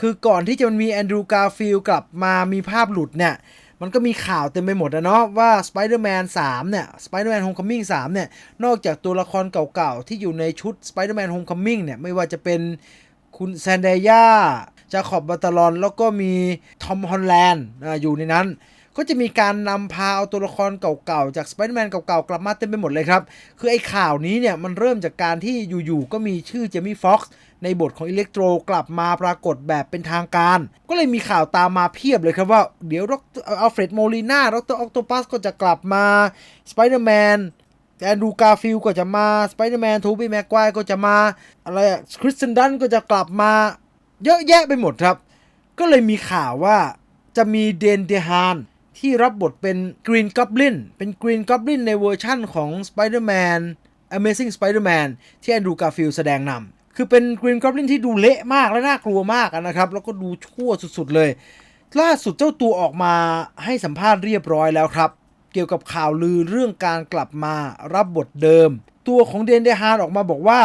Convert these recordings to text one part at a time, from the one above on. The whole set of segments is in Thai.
คือก่อนที่จะมันมีแอนดรูการ์ฟิลกลับมามีภาพหลุดเนี่ย มันก็มีข่าวเต็มไปหมดนะเนาะว่า Spider-Man 3 เนี่ย Spider-Man Homecoming 3 เนี่ย นอกจากตัวละครเก่าๆ ที่อยู่ในชุด Spider-Man Homecoming เนี่ย ไม่ว่าจะเป็นคุณแซนเดียาจาคอบบัตาลอน แล้วก็มีทอมฮอลแลนด์อยู่ในนั้นก็จะมีการนำพาเอาตัวละครเก่าๆ จาก Spider-Man เก่าๆ กลับมาเต็มไปหมดเลยครับ คือไอ้ข่าวนี้เนี่ย มันเริ่มจากการที่อยู่ๆ ก็มีชื่อเจมี่ฟ็อกซ์ ในบทของอิเล็กโทรกลับมาปรากฏแบบเป็นทางการ ก็เลยมีข่าวตามมาเพียบเลยครับว่าเดี๋ยวอัลเฟรดโมลีนาดรออคโตปัสก็จะกลับมาสไปเดอร์แมนแอนดูการ์ฟิลก็จะมาสไปเดอร์แมนทูบี้แม็กควายก็จะมาอะไรคริสตันดันก็จะกลับมาเยอะแยะไปหมดครับ ก็เลยมีข่าวว่าจะมีเดนเดฮานที่รับบทเป็นกรีนกอบลินเป็นกรีนกอบลินในเวอร์ชั่นของ Spider-Man Amazing Spider-Man ที่แอนดรูการ์ฟิลแสดงนำ คือเป็นกรีนกอบลินที่ดูเละมากและน่ากลัวมากนะครับ แล้วก็ดูชั่วสุดๆเลย ล่าสุดเจ้าตัวออกมาให้สัมภาษณ์เรียบร้อยแล้วครับ เกี่ยวกับข่าวลือเรื่องการกลับมารับบทเดิม ตัวของเดนเดฮานออกมาบอกว่า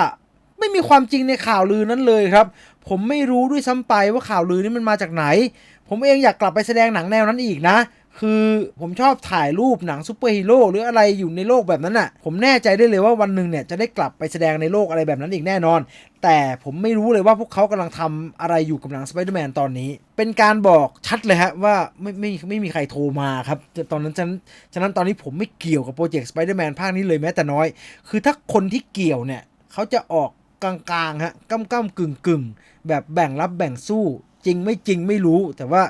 ไม่มีความจริงในข่าวลือนั้นเลยครับ ผมไม่รู้ด้วยซ้ำไปว่าข่าวลือนี้มันมาจากไหน ผมเองอยากกลับไปแสดงหนังแนวนั้นอีกนะ คือผมชอบถ่ายรูปหนังซูเปอร์ฮีโร่หรืออะไรอยู่ในโลกแบบนั้นน่ะ ผมแน่ใจได้เลยว่าวันหนึ่งเนี่ยจะได้กลับไปแสดงในโลกอะไรแบบนั้นอีกแน่นอน แต่ผมไม่รู้เลยว่าพวกเขากำลังทำอะไรอยู่กับหนังสไปเดอร์แมนตอนนี้ เป็นการบอกชัดเลยฮะว่าไม่ไม่ไม่มีใครโทรมาครับ ตอนนั้นฉะนั้นฉะนั้นตอนนี้ผมไม่เกี่ยวกับโปรเจกต์สไปเดอร์แมนภาคนี้เลยแม้แต่น้อย คือถ้าคนที่เกี่ยวเนี่ยเขาจะออกกลางๆฮะก้ำก้ำกึ่งกึ่งๆแบบแบ่งรับแบ่งสู้จริงไม่จริงไม่รู้แต่ว่า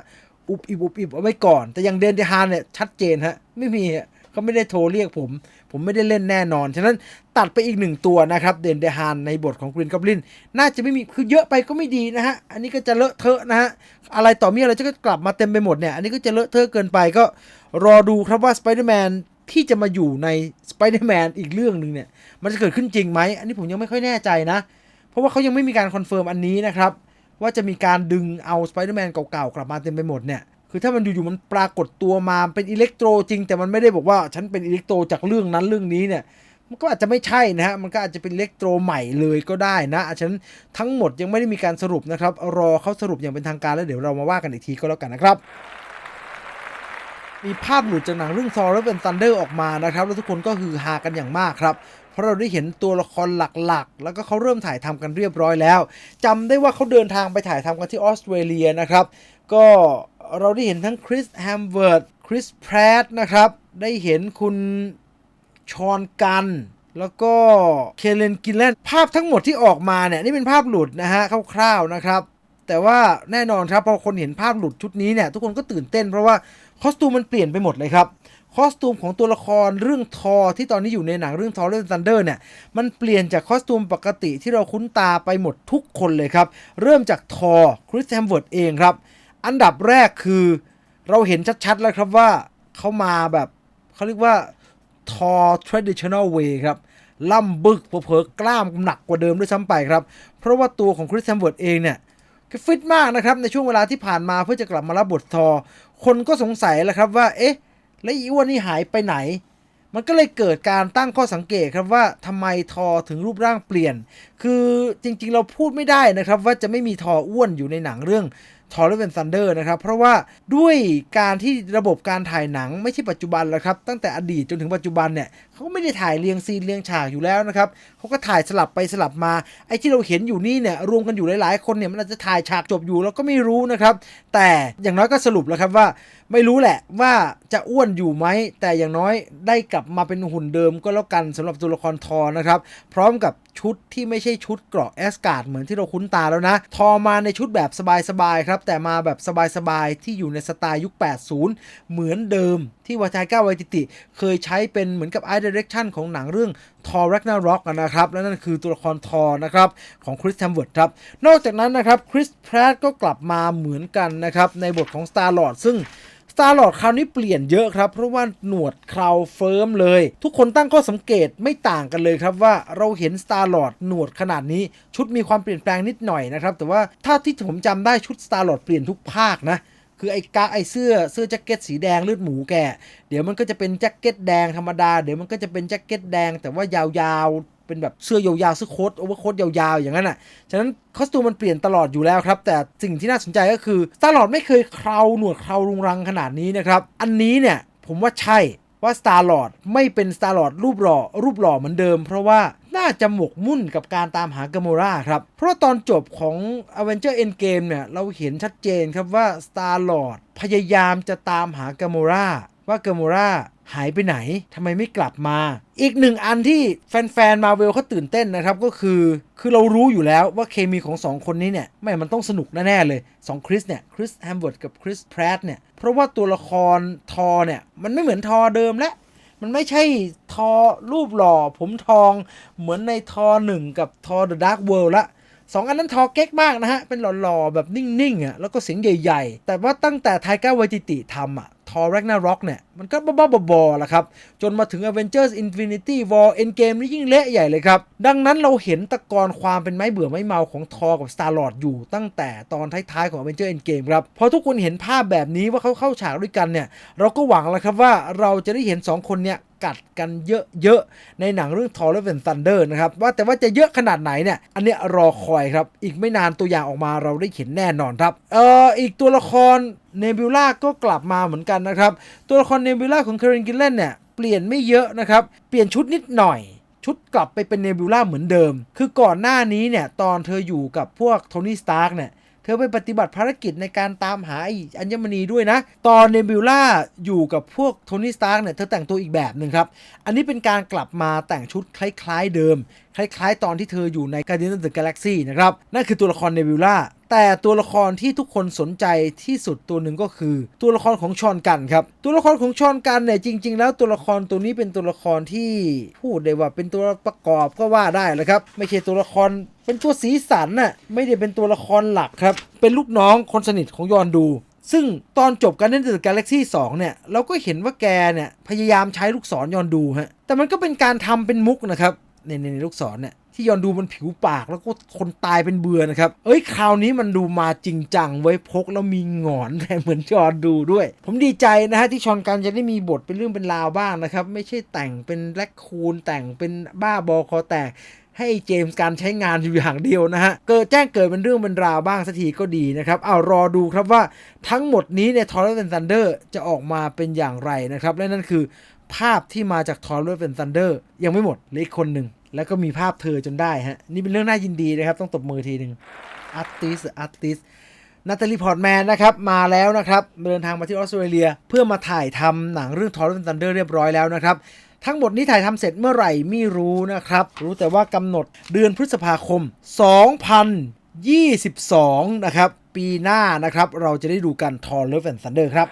อุบอิบอุบอิบเอาไว้ก่อน แต่อย่างเดนเดฮานเนี่ยชัดเจนฮะไม่มีเขาไม่ได้โทรเรียกผม ผมไม่ได้เล่นแน่นอน ฉะนั้นตัดไปอีกหนึ่งตัวนะครับ เดนเดฮานในบทของกรีนกอบลิน น่าจะไม่มีคือเยอะไปก็ไม่ดีนะฮะ อันนี้ก็จะเลอะเทอะนะฮะ อะไรต่อมีอะไรจะก็กลับมาเต็มไปหมดเนี่ย อันนี้ก็จะเลอะเทอะเกินไปก็รอดูครับว่าสไปเดอร์แมนที่จะมาอยู่ในสไปเดอร์แมนอีกเรื่องหนึ่งเนี่ย มันจะเกิดขึ้นจริงไหม อันนี้ผมยังไม่ค่อยแน่ใจนะ เพราะว่าเขายังไม่มีการคอนเฟิร์มอันนี้นะครับ ว่าจะมีการดึงเอาสไปเดอร์แมนเก่าๆ กลับมาเต็มไปหมดเนี่ย คือถ้ามันอยู่ๆมันปรากฏตัวมาเป็นอิเล็กโทรจริง แต่มันไม่ได้บอกว่าฉันเป็นอิเล็กโทรจากเรื่องนั้นเรื่องนี้เนี่ย มันก็อาจจะไม่ใช่นะฮะ มันก็อาจจะเป็นอิเล็กโทรใหม่เลยก็ได้นะฉะนั้นทั้งหมดยังไม่ได้มีการสรุปนะครับ รอเขาสรุปอย่างเป็นทางการแล้วเดี๋ยวเรามาว่ากันอีกทีก็แล้วกันนะครับมีภาพหลุดจากหนังเรื่อง Thor และเป็น Thunder ออกมานะครับ แล้วทุกคนก็ฮือฮากันอย่างมากครับ เพราะเราได้เห็นตัวละครหลักๆ แล้วก็เขาเริ่มถ่ายทำกันเรียบร้อยแล้วจำได้ว่าเขาเดินทางไปถ่ายทำกันที่ออสเตรเลียนะครับ ก็เราได้เห็นทั้งคริสแฮมเวิร์ดคริสแพรตนะครับ ได้เห็นคุณชอนกันแล้วก็เคเลนกินแลนภาพทั้งหมดที่ออกมาเนี่ย นี่เป็นภาพหลุดนะฮะคร่าวๆนะครับ แต่ว่าแน่นอนครับพอคนเห็นภาพหลุดชุดนี้เนี่ย ทุกคนก็ตื่นเต้นเพราะว่าคอสตูมมันเปลี่ยนไปหมดเลยครับ คอสตูมของตัวละครเรื่องทอที่ตอนนี้อยู่ในหนังเรื่องทอเรื่องซันเดอร์เนี่ยมันเปลี่ยนจากคอสตูมปกติที่เราคุ้นตาไปหมดทุกคนเลยครับ เริ่มจากทอคริสแฮมเวิร์ดเองครับ อันดับแรกคือเราเห็นชัดๆ แล้วครับว่าเขามาแบบเขาเรียกว่าทอ traditional way ครับล่ำบึกเผลอกล้ามหนักกว่าเดิมด้วยซ้ำไปครับ เพราะว่าตัวของคริสแฮมเวิร์ดเองเนี่ยฟิตมากนะครับในช่วงเวลาที่ผ่านมาเพื่อจะกลับมารับบททอ คนก็สงสัยแหล้วครับว่าเอ๊ะ แล้วอีอ้วนนี่หายไปไหน มันก็เลยเกิดการตั้งข้อสังเกตครับว่าทำไมทอถึงรูปร่างเปลี่ยน คือจริงๆเราพูดไม่ได้นะครับว่าจะไม่มีทออ้วนอยู่ในหนังเรื่อง ทอร์เรนซันเดอร์นะครับ เพราะว่าด้วยการที่ระบบการถ่ายหนังไม่ใช่ปัจจุบันแล้วครับ ตั้งแต่อดีตจนถึงปัจจุบันเนี่ยเขาก็ไม่ได้ถ่ายเรียงซีนเรียงฉากอยู่แล้วนะครับเขาก็ถ่ายสลับไปสลับมาไอ้ที่เราเห็นอยู่นี่เนี่ยรวมกันอยู่หลายๆ คนเนี่ยมันอาจจะถ่ายฉากจบอยู่เราก็ไม่รู้นะครับ แต่อย่างน้อยก็สรุปแล้วครับว่าไม่รู้แหละว่าจะอ้วนอยู่ไหมแต่อย่างน้อยได้กลับมาเป็นหุ่นเดิมก็แล้วกันสำหรับตัวละครทอนะครับ พร้อมกับชุดที่ไม่ใช่ชุดเกราะแอสการ์ดเหมือนที่เราคุ้นตาแล้วนะ ทอมาในชุดแบบสบายๆครับแต่มาแบบสบายๆ ที่อยู่ในสไตล์ยุค 80 เหมือนเดิมที่วาทายก้าไวติติ เคยใช้เป็นเหมือนกับไอเดเรคชั่นของหนังเรื่องทอร์รักนาร็อกนะครับ และนั่นคือตัวละครทอนะครับ ของคริสแฮมเวิร์ดครับ นอกจากนั้นนะครับคริสแพรดก็กลับมาเหมือนกันนะครับ ในบทของ Star Lord ซึ่ง ตาร์ลอดคราวนี้เปลี่ยนเยอะครับ เพราะว่าหนวดคราวเฟิร์มเลย ทุกคนตั้งข้อสังเกตไม่ต่างกันเลยครับว่าเราเห็นสตาร์ลอดหนวดขนาดนี้ชุดมีความเปลี่ยนแปลงนิดหน่อยนะครับ แต่ว่าถ้าที่ผมจำได้ชุดสตาร์ลอดเปลี่ยนทุกภาคนะคือไอ้กาไอ้เสื้อเสื้อแจ็คเก็ตสีแดงเลือดหมูแก เดี๋ยวมันก็จะเป็นแจ็คเก็ตแดงธรรมดา เดี๋ยวมันก็จะเป็นแจ็คเก็ตแดงแต่ว่ายาว เป็นแบบเสื้อยาวๆเสื้อโค้ทโอเวอร์โค้ทยาวๆอย่างนั้นอะ ฉะนั้นคอสตูมมันเปลี่ยนตลอดอยู่แล้วครับ แต่สิ่งที่น่าสนใจก็คือสตาร์ลอดไม่เคยเคราหนวดเครารุงรังขนาดนี้นะครับ อันนี้เนี่ยผมว่าใช่ว่า Star Lord ไม่เป็น Star Lord รูปหล่อรูปหล่อเหมือนเดิม เพราะว่าน่าจะหมกมุ่นกับการตามหากาโมราครับ เพราะว่าตอนจบของ Avenger Endgame เนี่ย เราเห็นชัดเจนครับว่า Star Lord พยายามจะตามหากาโมรา ว่าเกาโมราหายไปไหนทำไมไม่กลับมา อีกหนึ่งอันที่แฟนๆมาเวลเขาตื่นเต้นนะครับ ก็คือ คือเรารู้อยู่แล้วว่าเคมีของสองคนนี้เนี่ยไม่มันต้องสนุกแน่ๆเลยสองคริสเนี่ยคริสแฮมเวิร์ดกับคริสแพรตเนี่ย เพราะว่าตัวละครทอเนี่ย มันไม่เหมือนทอเดิมแล้วมันไม่ใช่ทอรูปหล่อผมทองเหมือนในทอหนึ่งกับทอ The Dark World ลด์ละสองอันนั้นทอเก๊กมากนะฮะ เป็นหล่อๆ แบบนิ่งๆอะแล้วก็เสียงใหญ่ๆ แต่ว่าตั้งแต่ไทก้าไวติติทำอะ ทอ Ragnarok เนี่ย มันก็บ้าๆบอๆละครับ จนมาถึง Avengers Infinity War Endgame นี่ยิ่งเละใหญ่เลยครับ ดังนั้นเราเห็นตะกอนความเป็นไม้เบื่อไม้เมาของทอกับ Star Lord อยู่ตั้งแต่ตอนท้ายๆของ Avengers Endgame ครับ พอทุกคนเห็นภาพแบบนี้ว่าเขาเข้าฉากด้วยกันเนี่ย เราก็หวังแล้วครับว่าเราจะได้เห็น 2 คนเนี่ย กัดกันเยอะๆ ในหนังเรื่อง Thor Love and Thunder นะครับว่าแต่ว่าจะเยอะขนาดไหนเนี่ยอันเนี้ยรอคอยครับอีกไม่นานตัวอย่างออกมาเราได้เห็นแน่นอนครับเอ่ออีกตัวละครเนบิวล่าก็กลับมาเหมือนกันนะครับตัวละครเนบิวล่าของ Karen Gillan เนี่ยเปลี่ยนไม่เยอะนะครับเปลี่ยนชุดนิดหน่อยชุดกลับไปเป็นเนบิวล่าเหมือนเดิม คือก่อนหน้านี้เนี่ยตอนเธออยู่กับพวกโทนี่ สตาร์กเนี่ย เธอไปปฏิบัติภารกิจในการตามหาไอ้อัญมณีด้วยนะ ตอนเนบิวล่าอยู่กับพวกโทนี่สตาร์กเนี่ยเธอแต่งตัวอีกแบบหนึ่งครับ อันนี้เป็นการกลับมาแต่งชุดคล้ายๆเดิม คล้ายๆ ตอนที่เธออยู่ใน Guardians of the Galaxy นะครับ นั่นคือตัวละครเนบิวล่าแต่ตัวละครที่ทุกคนสนใจที่สุดตัวหนึ่งก็คือ ตัวละครของชอนกันครับ ตัวละครของชอนกันเนี่ยจริง ๆ แล้วตัวละครตัวนี้เป็นตัวละครที่พูดได้ว่าเป็นตัวประกอบก็ว่าได้แหละครับ ไม่ใช่ตัวละครเป็นตัวสีสันน่ะไม่ได้เป็นตัวละครหลักครับ เป็นลูกน้องคนสนิทของยอนดู ซึ่งตอนจบการเล่นเดอะกาแล็กซี่2เนี่ยเราก็เห็นว่าแกเนี่ยพยายามใช้ลูกศรยอนดูฮะแต่มันก็เป็นการทำเป็นมุกนะครับ ในในในลูกศรเนี่ยที่ยอนดูมันผิวปากแล้วก็คนตายเป็นเบื่อนะครับ เอ้ยคราวนี้มันดูมาจริงจังไว้พกแล้วมีหงอนแต่เหมือนยอนดูด้วย ผมดีใจนะฮะที่ชอนกันจะได้มีบทเป็นเรื่องเป็นราวบ้างนะครับ ไม่ใช่แต่งเป็นแลคคูนแต่งเป็นบ้าบอคอแตกให้เจมส์การใช้งานอยู่อย่างเดียวนะฮะ เกิดแจ้งเกิดเป็นเรื่องเป็นราวบ้างสักทีก็ดีนะครับ เอารอดูครับว่าทั้งหมดนี้ใน t o r r e n t Thunder จะออกมาเป็นอย่างไรนะครับ และนั่นคือ ภาพที่มาจาก t o r r e n t Thunder ยังไม่หมดเลยคนหนึ่ง แล้วก็มีภาพเธอจนได้ฮะ นี่เป็นเรื่องน่ายินดีนะครับ ต้องตบมือทีหนึ่งอาร์ติสอาร์ติสนาตาลีพอร์ตแมนนะครับ มาแล้วนะครับ เดินทางมาที่ออสเตรเลีย เพื่อมาถ่ายทำหนังเรื่อง t o r r e n t Thunder เรียบร้อยแล้วนะครับ ทั้งหมดนี้ถ่ายทำเสร็จเมื่อไหร่ไม่รู้นะครับ รู้แต่ว่ากำหนดเดือนพฤษภาคม 2022 นะครับ ปีหน้านะครับ เราจะได้ดูกัน t o r r e n t Thunder ครับ